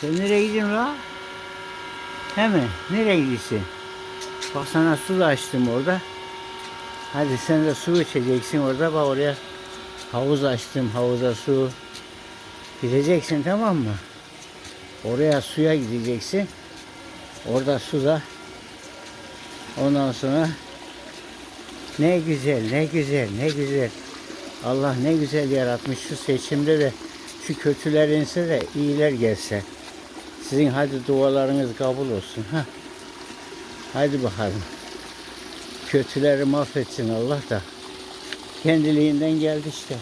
Sen nereye gidiyorsun la? Hemen nereye gidiyorsun? Bak sana su da açtım orada. Hadi sen de su içeceksin orada. Bak oraya havuz açtım. Havuza su. Gideceksin tamam mı? Oraya suya gideceksin. Orada suda. Ondan sonra ne güzel, ne güzel, ne güzel. Allah ne güzel yaratmış şu seçimde de şu kötüler inse de iyiler gelse. Sizin hadi dualarınız kabul olsun. Ha. Hadi bakalım. Kötüleri mahvetsin Allah da. Kendiliğinden geldi işte.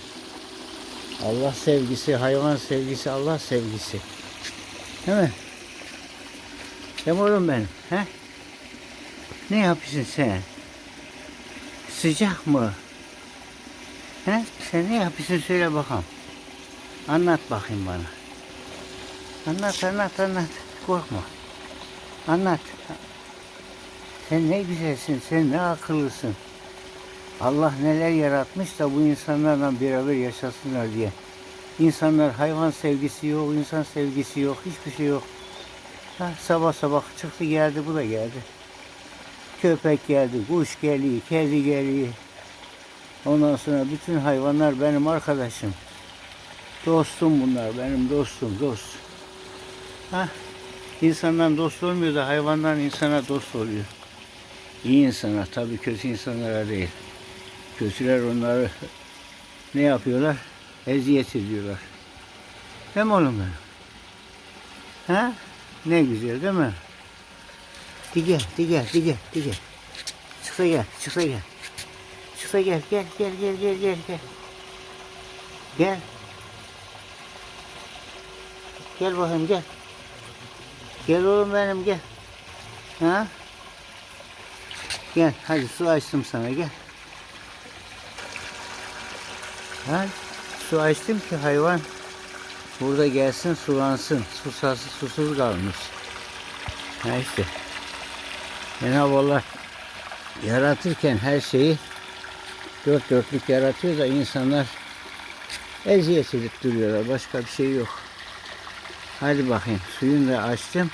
Allah sevgisi, hayvan sevgisi, Allah sevgisi. Değil mi? Değil mi oğlum benim? He? Ne yapıyorsun sen? Sıcak mı? He? Sen ne yapıyorsun söyle bakalım. Anlat bakayım bana. Anlat anlat anlat. Korkma. Anlat. Sen ne güzelsin, sen ne akıllısın. Allah neler yaratmış da bu insanlarla beraber yaşasınlar diye. İnsanlar hayvan sevgisi yok, insan sevgisi yok, hiçbir şey yok. Ha, sabah sabah çıktı geldi, bu da geldi. Köpek geldi, kuş geliyor, kedi geliyor. Ondan sonra bütün hayvanlar benim arkadaşım. Dostum bunlar, benim dostum, dost. Ha, insandan dost olmuyor da hayvandan insana dost oluyor. İyi insana, tabii kötü insanlara değil. Kötüler onları ne yapıyorlar? Eziyet ediyorlar. Değil mi oğlum benim? Ha? Ne güzel değil mi? Di gel, di gel, di gel, di gel. Çıksa gel, çıksa gel. Çıksa gel, gel, gel, gel, gel, gel, gel. Gel. Gel bakayım gel. Gel oğlum benim gel. Ha? Gel hadi su açtım sana gel. Ha? Su açtım ki hayvan burada gelsin sulansın. Susası susuz kalmış. İşte. Cenab-ı Allah yaratırken her şeyi dört dörtlük yaratıyor da insanlar eziyet edip duruyorlar. Başka bir şey yok. Hadi bakayım suyunu da açtım.